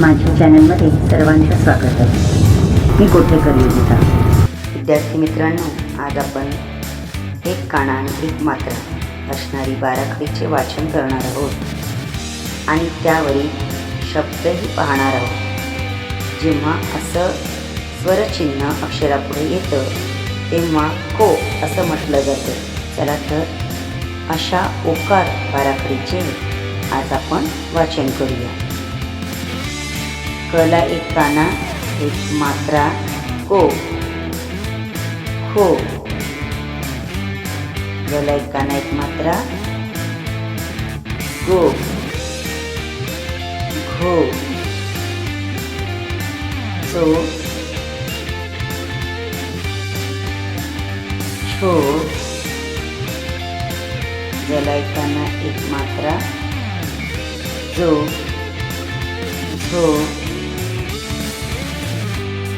माझ्या चॅनलमध्ये सर्वांचं स्वागत आहे. मी कोठेकर योगिता विद्यार्थी मित्रांनो आज आपण एक काना आणि एक मात्रा असणारी बाराखडीचे वाचन करणार आहोत. आणि त्यावरील शब्दही पाहणार आहोत. जेव्हा असं स्वरचिन्ह अक्षरापुढे येतं तेव्हा को असं म्हटलं जातं. चला तर अशा ओकार बाराखडीचे आज आपण वाचन करूया. कला एक काना एक मात्रा. को. खो. गला एक काना एक मात्रा. गो. घो. सो छो. जलायकाना एक मात्रा. जो. झो.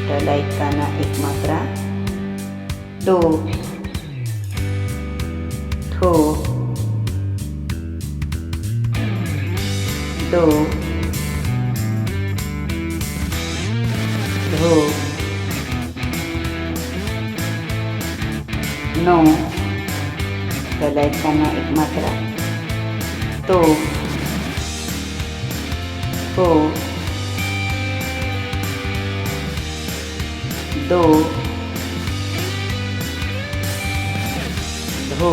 टलायकाना एक मात्रा डो ठो डो धो. नो. टलायकाना एक मात्रा तो हो दो धो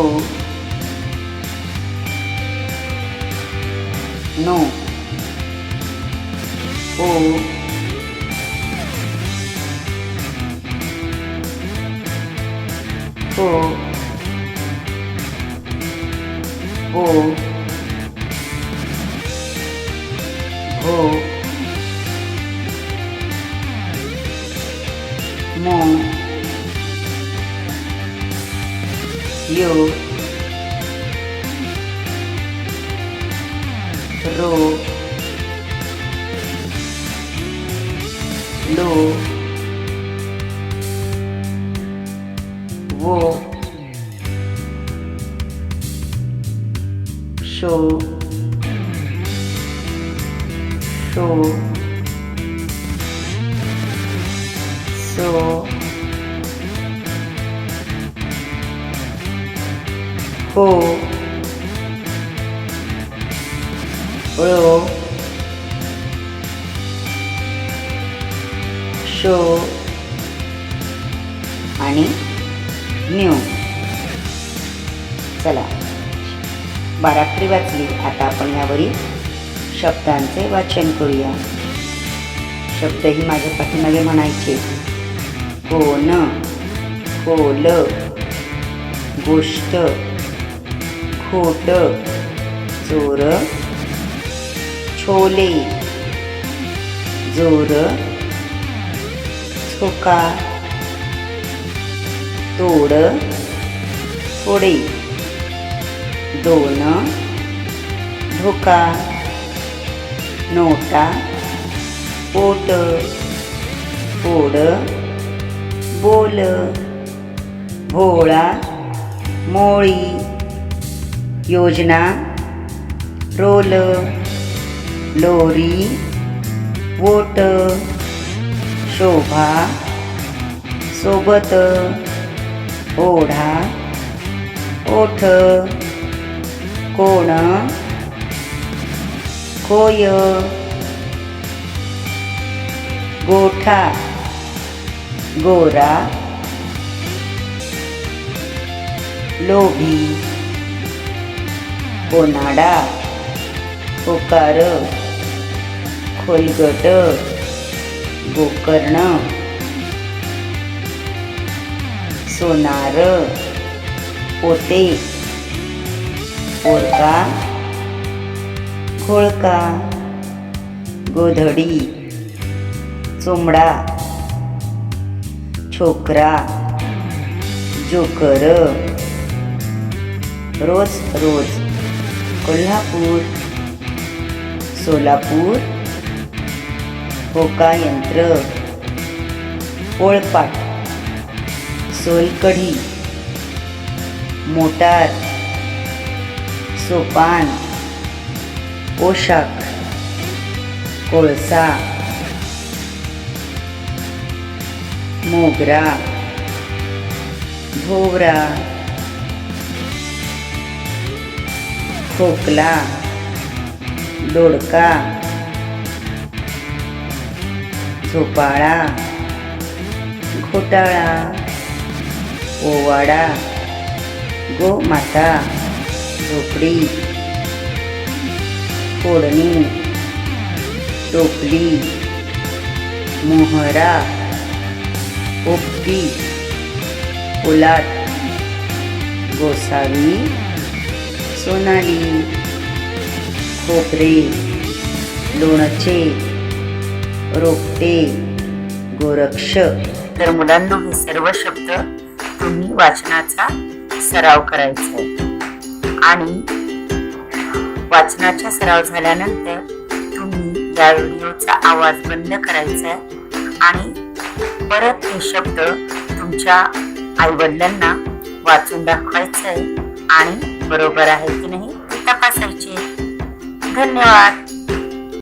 नो ओ हो ओ हो मो यो रो लो वो शो शो सो हो. ळो शो. आणि न्यू. चला. बाराखडी वाचली आता आपण यावरील शब्दांचे वाचन करूया. शब्दही माझ्या पाठीमागे म्हणायचे. हो कोण कोल हो गोष्ट. खोट जोर छोले जोर छोका तोड थोडे दोन धोका नोटा पोट पोड बोल भोळा मोळी योजना रोल लोरी वोट शोभा सोबत ओढा ओठ कोण कोय गोठा गोरा लोभी कोनाडा पोकार खोलगट गोकर्ण सोनार पोते पोरका खोळका गोधडी चोमडा छोकरा जोकर रोज रोज. कोल्हापूर. सोलापूर. होकायंत्र पोळपाट सोलकढी. मोटार. सोपान. पोशाख. कोळसा. मोगरा. भोवरा. खोकला दोडका झोपाळा घोटाळा ओवाडा गोमाता झोपडी फोडणी टोपली मोहरा ओपी उलाट गोसावी सोनाली खोबरे लोणचे रोपटे गोरक्ष. तर मुलांना हे सर्व शब्द तुम्ही वाचनाचा सराव करायचा आहे. आणि वाचनाचा सराव झाल्यानंतर तुम्ही या व्हिडिओचा आवाज बंद करायचा आहे. आणि परत हे शब्द तुमच्या आईवडिलांना वाचून दाखवायचं आहे. आणि बरोबर आहे की नाही? ते तपासायचे. धन्यवाद.